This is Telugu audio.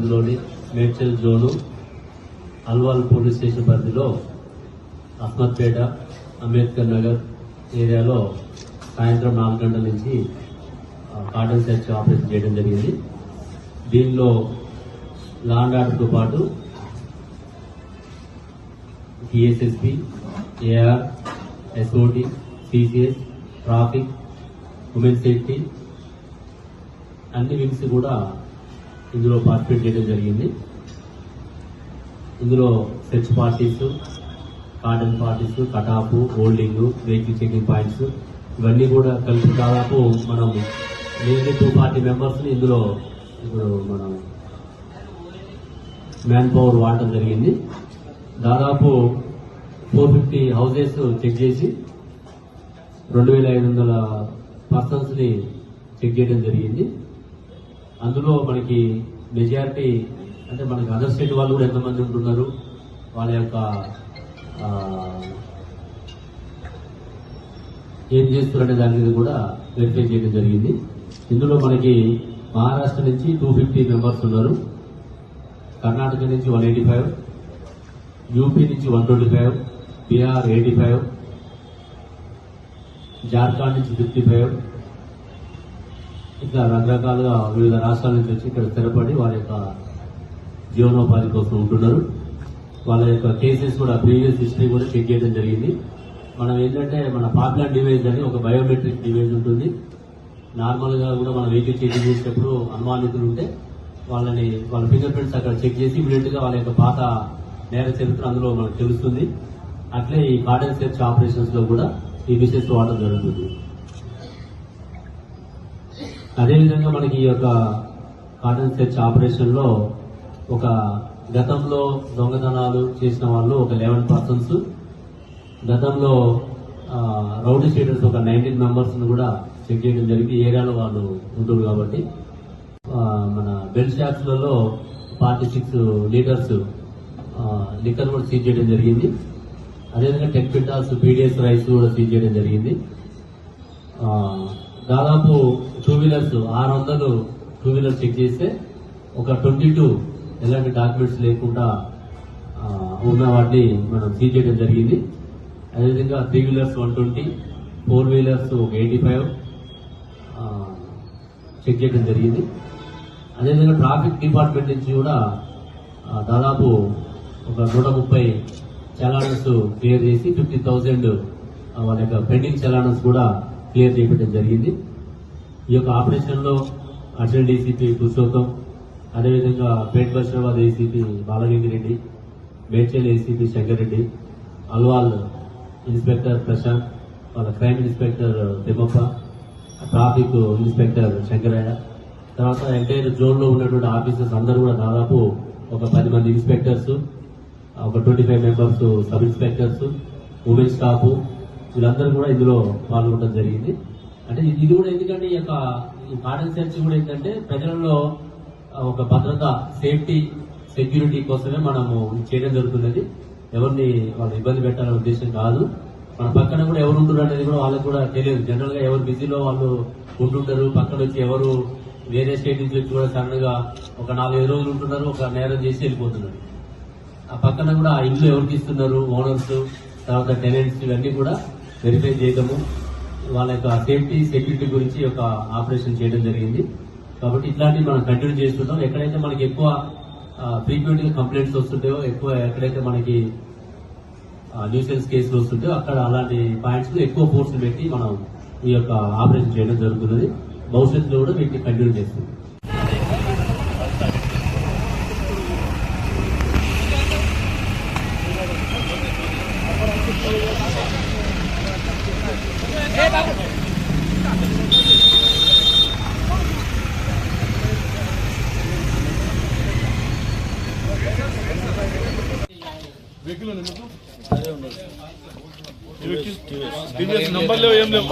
పరిధిలోని Medchal zone Alwal police station పరిధిలో అహ్మద్పేట అంబేద్కర్ నగర్ ఏరియాలో సాయంత్రం నాలుగు గంటల నుంచి కాటన్ సెర్చ్ ఆపరేషన్ చేయడం జరిగింది. దీనిలో లాండ్ ఆర్డర్తో పాటు TSSP AR SOT CCS traffic women safety అన్ని వింగ్స్ కూడా ఇందులో పార్టిసిపేట్ చేయడం జరిగింది. ఇందులో సెర్చ్ పార్టీస్ కాటన్ పార్టీస్ కటాపు హోల్డింగ్ వెహికల్ చెకింగ్ పాయింట్స్ ఇవన్నీ కూడా కలిపి దాదాపు మనం నియర్లీ టూ పార్టీ మెంబర్స్ని ఇందులో ఇప్పుడు మనం మ్యాన్ పవర్ వాడటం జరిగింది. దాదాపు ఫోర్ ఫిఫ్టీ హౌసెస్ చెక్ చేసి రెండు వేల ఐదు వందల పర్సన్స్ని చెక్ చేయడం జరిగింది. అందులో మనకి మెజారిటీ అంటే మనకి అదర్ స్టేట్ వాళ్ళు కూడా ఎంతమంది ఉంటున్నారు వాళ్ళ యొక్క ఏం చేస్తున్నారనే దాని మీద కూడా వెరిఫై చేయడం జరిగింది. ఇందులో మనకి మహారాష్ట్ర నుంచి టూ ఫిఫ్టీ మెంబర్స్ ఉన్నారు కర్ణాటక నుంచి వన్ ఎయిటీ ఫైవ్ యూపీ నుంచి one twenty five Bihar eighty five Jharkhand నుంచి ఫిఫ్టీ ఫైవ్ ఇట్లా రకరకాలుగా వివిధ రాష్ట్రాల నుంచి వచ్చి ఇక్కడ స్థిరపడి వారి యొక్క జీవనోపాధి కోసం ఉంటున్నారు. వాళ్ళ యొక్క కేసెస్ కూడా ప్రీవియస్ హిస్టరీ కూడా చెక్ చేయడం జరిగింది. మనం ఏంటంటే మన పాపులర్ డివైజ్ అని ఒక బయోమెట్రిక్ డివైజ్ ఉంటుంది. నార్మల్గా కూడా మనం వెహికల్ చెకింగ్ చేసేటప్పుడు అనుమానితులు ఉంటే వాళ్ళని వాళ్ళ ఫింగర్ ప్రింట్స్ అక్కడ చెక్ చేసి ఇమీడియట్గా వాళ్ళ యొక్క పాత నేర చరిత్ర అందులో మనకు తెలుస్తుంది. అట్లే ఈ కార్డన్ సెర్చ్ ఆపరేషన్స్లో కూడా ఈ విషయస్ వాడడం జరుగుతుంది. అదేవిధంగా మనకి ఈ యొక్క కాటన్ సెర్చ్ ఆపరేషన్లో ఒక గతంలో దొంగతనాలు చేసిన వాళ్ళు ఒక లెవెన్ పర్సన్స్ గతంలో రౌడీ షీటర్స్ ఒక నైన్టీన్ మెంబర్స్ కూడా చెక్ చేయడం జరిగింది ఏరియాలో వాళ్ళు ఉంటారు కాబట్టి మన బెల్ షాప్స్లలో ఫార్టీ సిక్స్ లీటర్స్ లిక్కర్ కూడా సీజ్ చేయడం జరిగింది. అదేవిధంగా టెక్ పిటాల్స్ పీడిఎస్ రైస్ కూడా సీజ్ చేయడం జరిగింది. దాదాపు టూ వీలర్స్ ఆరు వందలు టూ వీలర్స్ చెక్ చేస్తే ఒక ట్వంటీ టూ ఎలాంటి డాక్యుమెంట్స్ లేకుండా ఉన్న వాటిని మనం సీజ్ చేయడం జరిగింది. అదేవిధంగా three wheelers one twenty four wheelers ఒక ఎయిటీ ఫైవ్ చెక్ చేయడం జరిగింది. అదేవిధంగా ట్రాఫిక్ డిపార్ట్మెంట్ నుంచి కూడా దాదాపు ఒక నూట ముప్పై చలానస్ క్లియర్ చేసి ఫిఫ్టీ థౌసండ్ వాళ్ళ యొక్క పెండింగ్ చలానస్ కూడా క్లియర్ చేయడం జరిగింది. ఈ యొక్క ఆపరేషన్లో అటల్ డీసీపీ పురుషోత్తం అదేవిధంగా Pet Basheerabad ACP Balagiri Reddy Medchal ACP Shankar Reddy Alwal inspector Prashant వాళ్ళ crime inspector Thimmappa traffic inspector Shankaraiah. తర్వాత ఎంటైర్ జోన్లో ఉన్నటువంటి ఆఫీసర్స్ అందరూ కూడా దాదాపు ఒక పది మంది ఇన్స్పెక్టర్స్ ఒక twenty five members sub inspectors women staff వీళ్ళందరూ కూడా ఇందులో పాల్గొనడం జరిగింది. అంటే ఇది కూడా ఎందుకంటే ఈ యొక్క ఈ కార్డన్ సెర్చ్ కూడా ఏంటంటే ప్రజలలో ఒక భద్రత సేఫ్టీ సెక్యూరిటీ కోసమే మనము చేయడం జరుగుతున్నది. ఎవరిని వాళ్ళు ఇబ్బంది పెట్టాలనే ఉద్దేశం కాదు. మన పక్కన కూడా ఎవరు ఉంటున్నారు అనేది కూడా వాళ్ళకి కూడా తెలియదు. జనరల్గా ఎవరు బిజీలో వాళ్ళు ఉంటుంటారు. పక్కన వచ్చి ఎవరు వేరే స్టేట్ నుంచి వచ్చి కూడా సడన్గా ఒక నాలుగైదు రోజులు ఉంటున్నారు. ఒక నేరం చేసి వెళ్ళిపోతున్నారు. ఆ పక్కన కూడా ఆ ఇల్లు ఎవరికి ఇస్తున్నారు? ఓనర్స్ తర్వాత టెనెంట్స్ ఇవన్నీ కూడా వెరిఫై చేయడము వాళ్ళ యొక్క సేఫ్టీ సెక్యూరిటీ గురించి ఒక యొక్క ఆపరేషన్ చేయడం జరిగింది. కాబట్టి ఇట్లాంటివి మనం కంటిన్యూ చేస్తుంటాం. ఎక్కడైతే మనకి ఎక్కువ ఫ్రీక్వెంట్ కంప్లైంట్స్ వస్తుంటాయో ఎక్కువ ఎక్కడైతే మనకి న్యూసెన్స్ కేసులు వస్తుంటాయో అక్కడ అలాంటి పాయింట్స్ ఎక్కువ ఫోర్స్ పెట్టి మనం ఈ యొక్క ఆపరేషన్ చేయడం జరుగుతున్నది. భవిష్యత్తులో కూడా వీటిని కంటిన్యూ చేస్తుంది వెహికల్ నంబర్ లేవు ఏం లేవు